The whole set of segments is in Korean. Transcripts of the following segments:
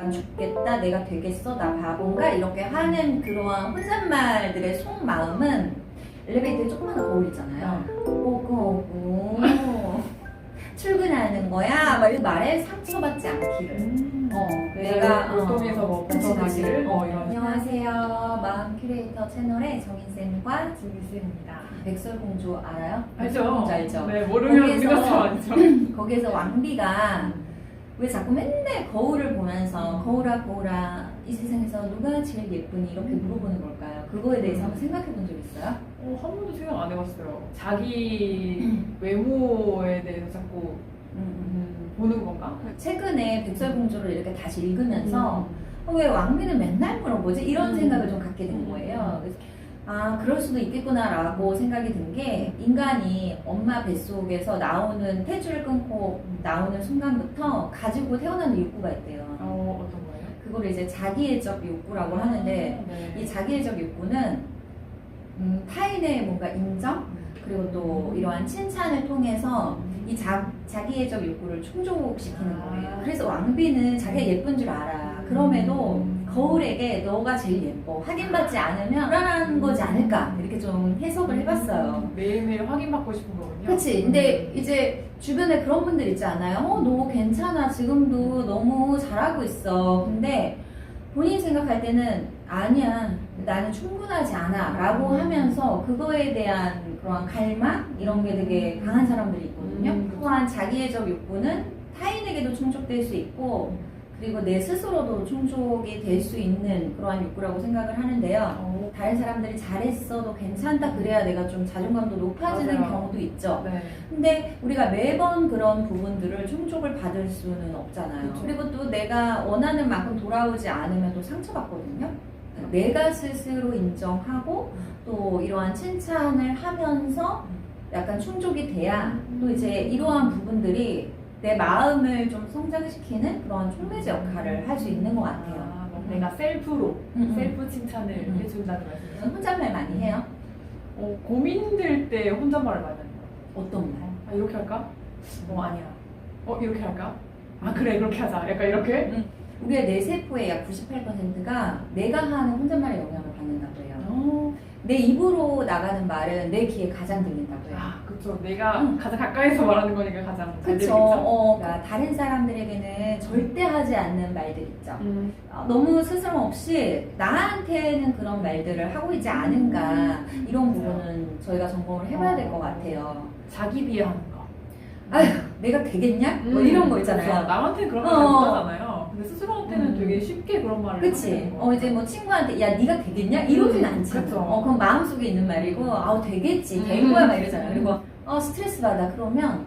난 죽겠다, 내가 되겠어, 나 바본가 이렇게 하는 그러한 혼잣말들의 속마음은 엘리베이터에 조그마한 거울 있잖아요. 오구 오구 출근하는 거야. 막 이런 말에 상처받지 않기를. 음. 어, 내가 내가 뭐 그치, 그치. 벗어나기를 어 이런 안녕하세요. 마음 큐레이터 채널의 정인 쌤과 주미쌤입니다. 백설공주 알아요? 알죠? 백설공주 알죠? 네 모르면 거기에서- 우리가 알죠. 거기에서 왕비가 왜 자꾸 맨날 거울을 보면서 거울아 거울아 이 세상에서 누가 제일 예쁘니 이렇게 물어보는 걸까요? 그거에 대해서 한번 생각해 본 적 있어요? 어, 한 번도 생각 안 해봤어요. 자기 외모에 대해서 자꾸 음, 음, 보는 건가? 최근에 백설공주를 이렇게 다시 읽으면서 음. 어, 왜 왕비는 맨날 물어보지? 이런 음. 생각을 좀 갖게 된 거예요. 그래서 아, 그럴 수도 있겠구나라고 생각이 든 게 인간이 엄마 뱃속에서 나오는 폐주를 끊고 나오는 순간부터 가지고 태어나는 욕구가 있대요. 어 어떤 거예요? 그거를 이제 자기애적 욕구라고 하는데 네. 이 자기애적 욕구는 음, 타인의 뭔가 인정 그리고 또 이러한 칭찬을 통해서 이 자, 자기애적 욕구를 충족시키는 거예요. 그래서 왕비는 자기가 예쁜 줄 알아. 그럼에도 거울에게 너가 제일 예뻐. 확인받지 않으면 불안한 거지 않을까. 이렇게 좀 해석을 해봤어요. 매일매일 확인받고 싶은 거군요. 그치. 근데 이제 주변에 그런 분들 있지 않아요? 어, 너 괜찮아. 지금도 너무 잘하고 있어. 근데 본인이 생각할 때는 아니야. 나는 충분하지 않아. 라고 하면서 그거에 대한 그런 갈망? 이런 게 되게 강한 사람들이 있거든요. 음. 또한 자기애적 욕구는 타인에게도 충족될 수 있고 그리고 내 스스로도 충족이 될 수 있는 그러한 욕구라고 생각을 하는데요. 어, 다른 사람들이 잘했어도 괜찮다 그래야 내가 좀 자존감도 높아지는 맞아요. 경우도 있죠. 네. 근데 우리가 매번 그런 부분들을 충족을 받을 수는 없잖아요. 그쵸. 그리고 또 내가 원하는 만큼 돌아오지 않으면 또 상처받거든요. 내가 스스로 인정하고 또 이러한 칭찬을 하면서 약간 충족이 돼야 또 이제 이러한 부분들이 내 마음을 좀 성장시키는 그런 촉매제 역할을 할 수 있는 것 같아요. 아, 뭐 내가 셀프로 음, 음. 셀프 칭찬을 음. 해준다는 말씀이죠. 저는 혼잣말 많이 해요. 어, 고민될 때 혼잣말을 많이 하는 거. 어떤 말? 아 이렇게 할까? 어 아니야. 어 이렇게 할까? 아 그래 그렇게 하자. 약간 이렇게. 우리의 뇌 세포의 약 98%가 내가 하는 혼잣말에 영향을 받는다고 해요. 어. 내 입으로 나가는 말은 내 귀에 가장 들린다고 해요. 아 그쵸. 내가 음. 가장 가까이서 말하는 거니까 가장 잘 그쵸. 들리겠죠. 어, 그러니까 다른 사람들에게는 절대 하지 않는 말들 있죠. 음. 어, 너무 스스럼 없이 나한테는 그런 말들을 하고 있지 않은가 이런 부분은 저희가 점검을 해봐야 될 것 같아요. 자기 비하하는 거. 아휴, 내가 되겠냐? 뭐 음, 이런 거 그쵸. 있잖아요. 남한테 그런 말 어. 못하잖아요. 근데 스스로한테는 음. 되게 쉽게 그런 말을 그치? 어, 이제 뭐 친구한테, 야, 네가 되겠냐? 이러진 음, 않잖아. 그쵸. 어, 그건 마음속에 있는 말이고, 아우, 되겠지. 된 음. 거야, 막 이러잖아. 그리고, 어, 스트레스 받아. 그러면,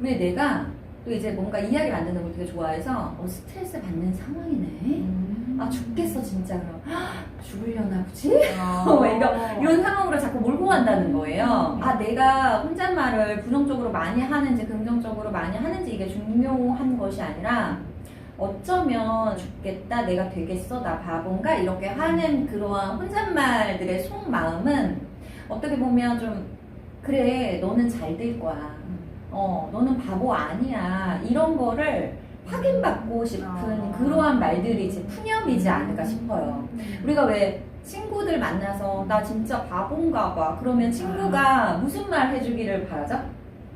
우리 내가 또 이제 뭔가 이야기 만드는 걸 되게 좋아해서, 어, 스트레스 받는 상황이네? 음. 아, 죽겠어, 진짜. 그럼, 헉, 죽으려나 보지? 아. 어, 이런- 이런 상황으로 자꾸 몰고 간다는 거예요. 아, 내가 혼잣말을 부정적으로 많이 하는지 긍정적으로 많이 하는지 이게 중요한 것이 아니라 어쩌면 죽겠다, 내가 되겠어, 나 바본가 이렇게 하는 그러한 혼잣말들의 속마음은 어떻게 보면 좀 그래, 너는 잘 될 거야. 어, 너는 바보 아니야. 이런 거를 확인받고 싶은 아. 그러한 말들이 이제 푸념이지 않을까 싶어요. 우리가 왜 친구들 만나서 나 진짜 바본가 봐. 그러면 친구가 무슨 말 해주기를 바라죠?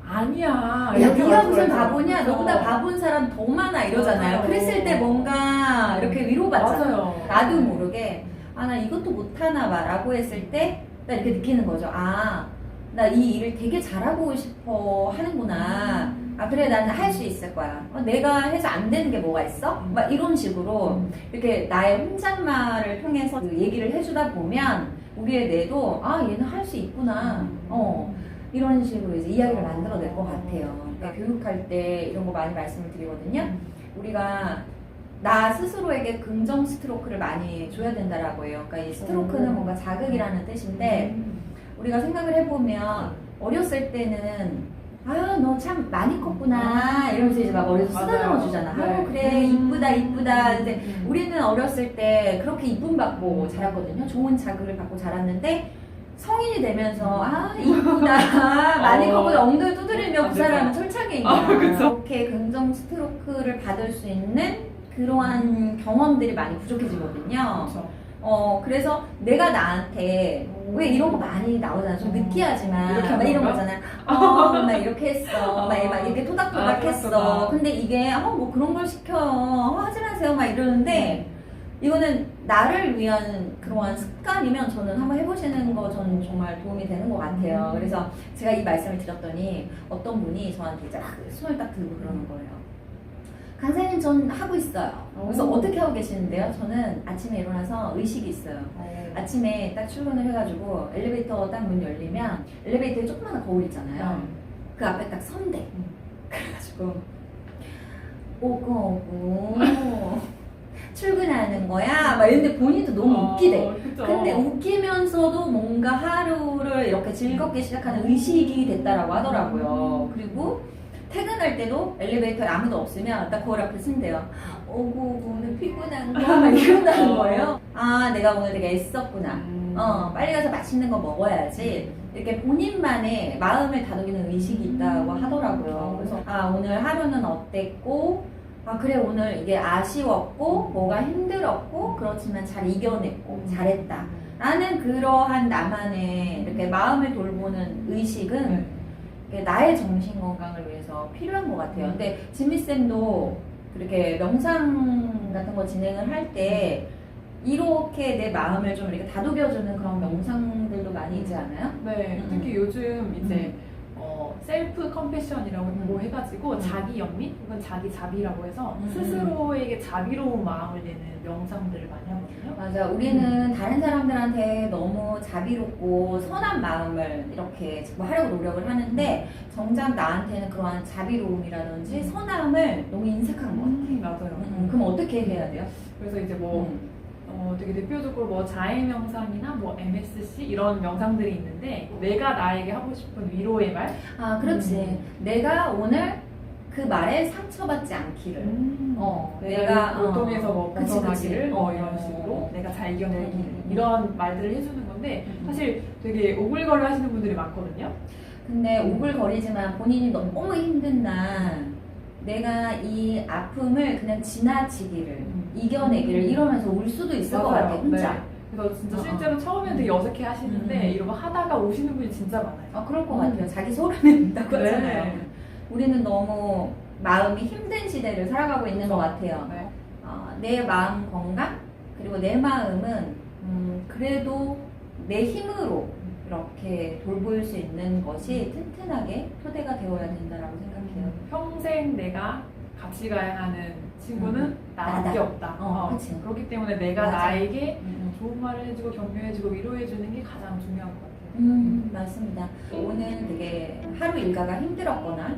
아니야. 야, 네가 무슨. 바보냐? 너보다 어. 바본 사람 더 많아 이러잖아요. 맞아요. 그랬을 때 뭔가 이렇게 위로받잖아요. 맞아요. 나도 모르게 아 나 이것도 못하나 봐라고 했을 때 나 이렇게 느끼는 거죠. 아 나 이 일을 되게 잘하고 싶어 하는구나. 아 그래 나는 할 수 있을 거야. 어, 내가 해서 안 되는 게 뭐가 있어? 막 이런 식으로 이렇게 나의 혼잣말을 통해서 그 얘기를 해주다 보면 우리의 뇌도 아 얘는 할 수 있구나. 어 이런 식으로 이제 이야기를 만들어낼 것 같아요. 그러니까 교육할 때 이런 거 많이 말씀을 드리거든요. 우리가 나 스스로에게 긍정 스트로크를 많이 줘야 된다라고 해요. 그러니까 이 스트로크는 오. 뭔가 자극이라는 뜻인데 우리가 생각을 해보면 어렸을 때는 아너참 많이 컸구나 이러면서 이제 막 맞아요. 쓰다듬어 주잖아. 네. 아유 그래 이쁘다 이쁘다. 근데 음. 우리는 어렸을 때 그렇게 이쁨 받고 자랐거든요. 좋은 자극을 받고 자랐는데 성인이 되면서 아 이쁘다 많이 어. 컸고 엉덩이 두드리면 아, 그 네. 사람은 철창에 있는 아. 그쵸. 그렇게 긍정 스트로크를 받을 수 있는 그러한 경험들이 많이 부족해지거든요. 그렇죠. 어, 그래서 내가 나한테 오. 왜 이런 거 많이 나오잖아. 좀 어. 느끼하지만. 이렇게 막 이런 건가? 거잖아. 어, 막 이렇게 했어. 막, 어. 막 이렇게 토닥토닥 아, 했어. 근데 이게, 어, 뭐 그런 걸 시켜. 어, 하지 마세요. 막 이러는데, 이거는 나를 위한 그러한 습관이면 저는 한번 해보시는 거 저는 정말 도움이 되는 것 같아요. 음. 그래서 제가 이 말씀을 드렸더니 어떤 분이 저한테 이제 막 손을 딱 들고 그러는 거예요. 강사님 전 하고 있어요. 그래서 오. 어떻게 하고 계시는데요? 저는 아침에 일어나서 의식이 있어요. 아침에 딱 출근을 해가지고 엘리베이터 딱 문 열리면 엘리베이터에 조그마한 거울 있잖아요. 그 앞에 딱 선대. 음. 그래가지고 오고 오고 출근하는 거야. 막 이런데 본인도 너무 웃기대. 어, 그쵸. 근데 웃기면서도 뭔가 하루를 이렇게 즐겁게 시작하는 의식이 됐다라고 하더라고요. 그리고 퇴근할 때도 엘리베이터에 아무도 없으면 딱 거울 앞에 쓴대요. 오고 오늘 피곤한가? 막 이런다는 거예요. 아, 내가 오늘 되게 애썼구나. 음. 어, 빨리 가서 맛있는 거 먹어야지. 이렇게 본인만의 마음을 다독이는 의식이 있다고 하더라고요. 그래서, 아, 오늘 하루는 어땠고, 아, 그래, 오늘 이게 아쉬웠고, 뭐가 힘들었고, 그렇지만 잘 이겨냈고, 잘했다. 라는 그러한 나만의 이렇게 마음을 돌보는 의식은 네. 나의 정신 건강을 위해서 필요한 것 같아요. 근데 진미쌤도 그렇게 명상 같은 거 진행을 할 때 이렇게 내 마음을 좀 이렇게 다독여주는 그런 명상들도 많이 있지 않아요? 네, 음. 특히 요즘 이제 어, 셀프 컴패션이라고 음. 해가지고 음. 자기 연민 혹은 자기 자비라고 해서 음. 스스로에게 자비로운 마음을 내는 명상들을 많이 하거든요. 맞아. 우리는 다른 사람들한테 너무 자비롭고 선한 마음을 이렇게 자꾸 하려고 노력을 하는데 정작 나한테는 그러한 자비로움이라든지 선함을 너무 인색한 것 같아. 음, 맞아요. 음, 그럼 어떻게 해야 돼요? 그래서 이제 뭐 음. 어, 되게 대표적으로 뭐 자해 명상이나 뭐 MSC 이런 명상들이 있는데 내가 나에게 하고 싶은 위로의 말. 아, 그렇지. 음. 내가 오늘 그 말에 상처받지 않기를. 어, 내가 내가, 어. 고통에서 뭐 그치, 벗어나기를. 뭐 어. 이런 식으로 내가 잘 이겨내기를 음. 이런 말들을 해주는 건데 음. 사실 되게 오글거려 하시는 분들이 많거든요. 근데 오글거리지만 본인이 너무 힘든 날 내가 이 아픔을 그냥 지나치기를 음. 이겨내기를 이러면서 울 수도 있을 것 같아 혼자. 네. 그래서 진짜 어, 어. 실제로 처음에는 되게 어색해 하시는데 음. 이러고 하다가 오시는 분이 진짜 많아요. 아 그럴 것 음. 같아요. 자기 소름이 든다고 네. 하잖아요. 우리는 너무 마음이 힘든 시대를 살아가고 있는 것 같아요. 네. 어, 내 마음 건강 그리고 내 마음은 음, 그래도 내 힘으로 이렇게 돌볼 수 있는 것이 튼튼하게 토대가 되어야 된다라고 생각해요. 평생 내가 같이 가야 하는 친구는 음. 나밖에. 없다. 어, 어. 그렇기 때문에 내가 맞아. 나에게 음, 좋은 말을 해주고 격려해주고 위로해주는 게 가장 중요한 것 같아요. 음, 맞습니다. 오늘 되게 하루 일과가 힘들었거나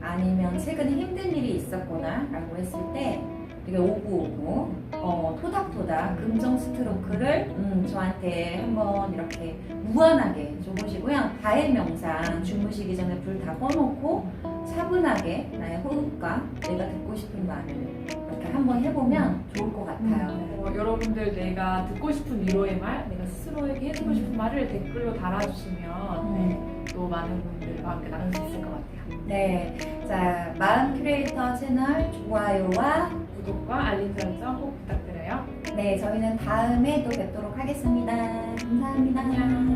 아니면 최근에 힘든 일이 있었거나 라고 했을 때 되게 오구오구 어, 토닥토닥 긍정 스트로크를 음, 저한테 한번 이렇게 무한하게 줘보시고요. 가해 명상 주무시기 전에 불 다 꺼놓고 차분하게 나의 호흡과 내가 듣고 싶은 말을 이렇게 한번 해보면 좋을 것 같아요. 어, 여러분들 내가 듣고 싶은 위로의 말, 내가 스스로에게 해주고 싶은 말을 댓글로 달아주시면 네, 또 많은 분들과 함께 나눌 수 있을 것 같아요. 네, 자 마음 큐레이터 채널 좋아요와 구독과 알림 설정 꼭 부탁드려요. 네, 저희는 다음에 또 뵙도록 하겠습니다. 감사합니다. 안녕.